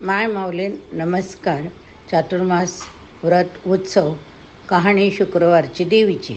माय माऊलीन नमस्कार. चातुर्मास व्रत उत्सव कहाणी शुक्रवारची देवीची.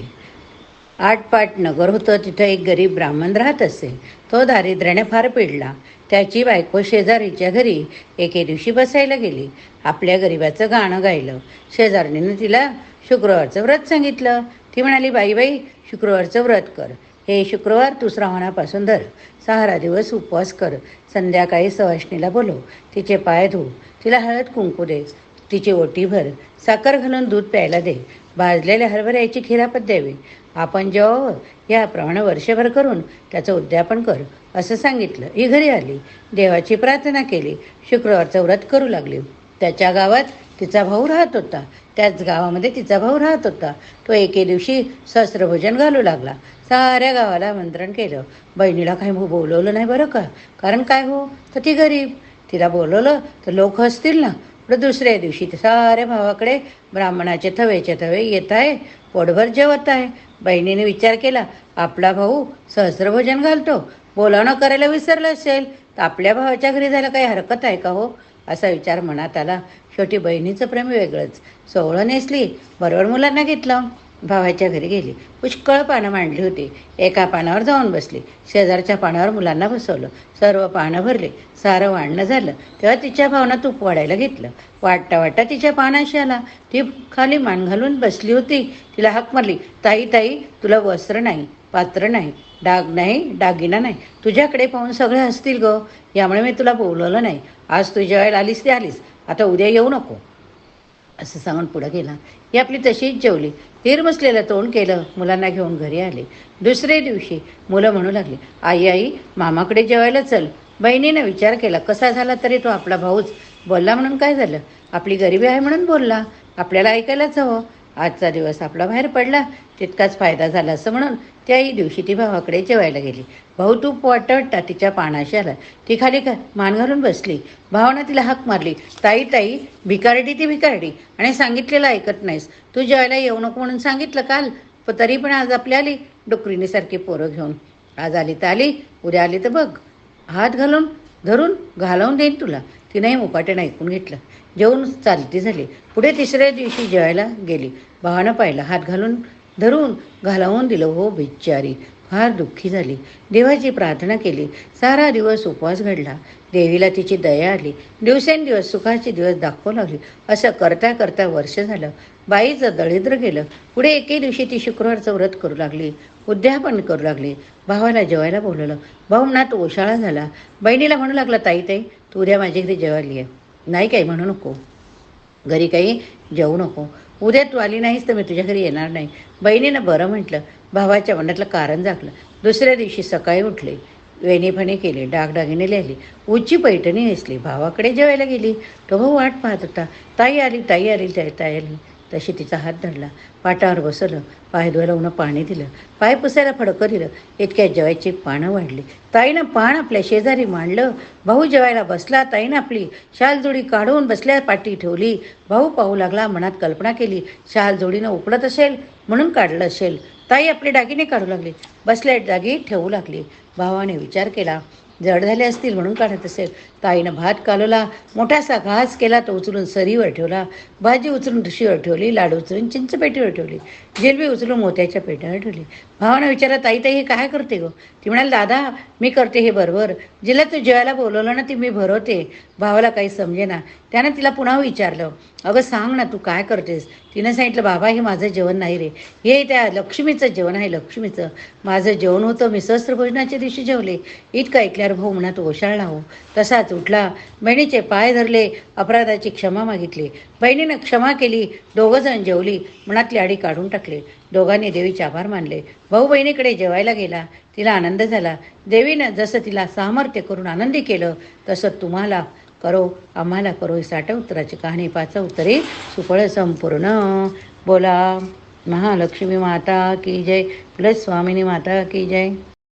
आटपाट नगर होतं तिथं एक गरीब ब्राह्मण राहत असे. तो दारिद्र्याने फार पिडला. त्याची बायको शेजारीच्या घरी एके दिवशी बसायला गेली. आपल्या गरिबाचं गाणं गायलं. शेजारणीनं तिला शुक्रवारचं व्रत सांगितलं. ती म्हणाली बाई बाई शुक्रवारचं व्रत कर. हे शुक्रवार तू श्रावणापासून धर. सहारा दिवस उपवास कर. संध्याकाळी सवाष्णीला बोलव. तिचे पाय धु. तिला हळद कुंकू दे. तिची ओटी भर. साखर घालून दूध प्यायला दे. भाजलेल्या हरभऱ्याची खिरापत द्यावी. आपण जेव्हा याप्रमाणे वर्षभर करून त्याचं उद्यापन कर. असं सांगितलं. ही घरी आली. देवाची प्रार्थना केली. शुक्रवारचं व्रत करू लागली. त्याच्या गावात तिचा भाऊ राहत होता. त्याच गावामध्ये तिचा भाऊ राहत होता. तो एके दिवशी सहस्त्रभोजन घालू लागला. साऱ्या गावाला आमंत्रण केलं. बहिणीला काही बोलवलं नाही बरं का? कारण काय हो? तर ती गरीब. तिला बोलवलं तर लोक हसतील ना. पण दुसऱ्या दिवशी ते साऱ्या भावाकडे ब्राह्मणाचे थवेचे थवे येत आहे. पोटभर जेवत आहे. बहिणीने विचार केला आपला भाऊ सहस्त्रभोजन घालतो. बोलावणं करायला विसरलं असेल तर आपल्या भावाच्या घरी जायला काही हरकत आहे का हो? असा विचार मनात आला. शेवटी बहिणीचं प्रेम वेगळंच. सोहळं नेसली बरोबर मुलांना घेतलं. भावाच्या घरी गेली. पुष्कळ पानं मांडली होती. एका पानावर जाऊन बसली. शेजारच्या पानावर मुलांना बसवलं. सर्व पानं भरले. सारं वाढणं झालं. तेव्हा तिच्या भावना तूप वाढायला घेतलं. वाटता वाटता तिच्या पानाशी आला. ती खाली मान घालून बसली होती. तिला हाक मारली. ताई ताई तुला वस्त्र नाही पात्र नाही डाग नाही डागिना नाही. तुझ्याकडे पाहून सगळे हसतील ग. यामुळे मी तुला बोलवलं नाही. आज तू जेवायला आलीस ते आलीस. आता उद्या येऊ नको. असं सांगून पुढं गेला. ही आपली तशीच जेवली. तीर बसलेलं तोंड केलं मुलांना घेऊन घरी आले. दुसरे दिवशी मुलं म्हणू लागली आई आई मामाकडे जेवायला चल. बहिणीनं विचार केला कसा झाला तरी तो आपला भाऊच. बोलला म्हणून काय झालं? आपली गरिबी आहे म्हणून बोलला. आपल्याला ऐकायलाच हवं. आजचा दिवस आपला बाहेर पडला तितकाच फायदा झाला असं म्हणून त्याही दिवशी ती भावाकडे जेवायला गेली. भाऊ तू वाटवटा तिच्या पानाशी आला. ती खाली का मान घालून बसली. भावानं तिला हाक मारली. ताई ताई भिकारडी ती भिकारडी. आणि सांगितलेलं ऐकत नाहीस. तू जेवायला येऊ नको म्हणून सांगितलं काल. पण तरी पण आज आपली आली डुकरीनीसारखी पोरं घेऊन. आज आली तर आली उद्या आली तर बघ. हात घालून धरून घालवून देईन तुला. तिनंही मुकाट्यानं ऐकून घेतलं. जेवून चालती झाली. पुढे तिसऱ्या दिवशी जेवायला गेली. भावानं पाहिलं. हात घालून धरून घालावून दिलं. हो बिचारी फार दुःखी झाली. देवाची प्रार्थना केली. सारा दिवस उपवास घडला. देवीला तिची दया आली. दिवसेंदिवस सुखाचे दिवस दाखवू लागली. असं करता करता वर्ष झालं. बाईचं दळिद्र गेलं. पुढे एके दिवशी ती शुक्रवारचं व्रत करू लागली. उद्यापन करू लागली. भावाला जेवायला बोलवलं. भाऊ मनात ओशाळा झाला. बहिणीला म्हणू लागला ताई ताई तू उद्या माझ्या घरी जेवायला ये. नाही काही म्हणू नको. घरी काही जेवू नको. उद्या तू आली नाहीस तर मी तुझ्या घरी येणार नाही. बहिणीनं बरं म्हटलं. भावाच्या मनातलं कारण झाकलं. दुसऱ्या दिवशी सकाळी उठले. वेणीफणे केली डागडागिने लिहिली उच्ची पैठणी नेसली भावाकडे जेवायला गेली. तो भाऊ वाट पाहत होता. ताई आली ताई आली ताई ताई आली. तशी तिचा हात धरला. पाटावर बसवलं पाय धुवायला पाणी दिलं. पाय पुसायला फडकं दिलं. इतक्यात जेवायची पानं वाढली. ताईनं पान आपल्या शेजारी मांडलं. भाऊ जेवायला बसला. ताईनं आपली शालजोडी काढून बसल्या पाठी ठेवली. भाऊ पाहू लागला. मनात कल्पना केली. शालजोडीनं उकडत असेल म्हणून काढलं असेल. ताई आपले दागिने काढू लागली. बसल्या दागी ठेवू लागली. भावाने विचार केला. जड झाले असतील म्हणून काढत असेल. ताईनं भात कालवला मोठासा घास केला तो उचलून सरीवर ठेवला. भाजी उचलून ऋषीवर ठेवली लाडू उचलून चिंचपेटीवर ठेवली. जिलबी उचलून मोत्याच्या पेटीवर ठेवली. भावानं विचारा ताई ताई हे काय करते गो? ती म्हणाली दादा मी करते हे बरोबर. जिला तू जेवायला बोलवलं ना ती मी भरवते. भावाला काही समजेना. त्यानं तिला पुन्हा विचारलं अगं सांग ना तू काय करतेस? तिनं सांगितलं बाबा हे माझं जेवण नाही रे. हे त्या लक्ष्मीचं जेवण आहे लक्ष्मीचं. माझं जेवण होतं मी सहस्त्रभोजनाच्या दिवशी जेवले. इतकं ऐकल्यावर भाऊ मनात ओशाळला हो. तसाच उठला. बहिणीचे पाय धरले. अपराधाची क्षमा मागितली. बहिणीनं क्षमा केली. दोघंजण जेवली. मनातली आडी काढून टाकले. दोघांनी देवीचे आभार मानले. भाऊ बहिणीकडे जेवायला गेला. तिला आनंद झाला. देवीनं जसं तिला सामर्थ्य करून आनंदी केलं तसं तुम्हाला करो आम्हाला करो ही साठ उत्तराची कहाणी पाच उत्तरे सुफळ संपूर्ण. बोला महालक्ष्मी माता की जय. प्लस स्वामिनी माता की जय.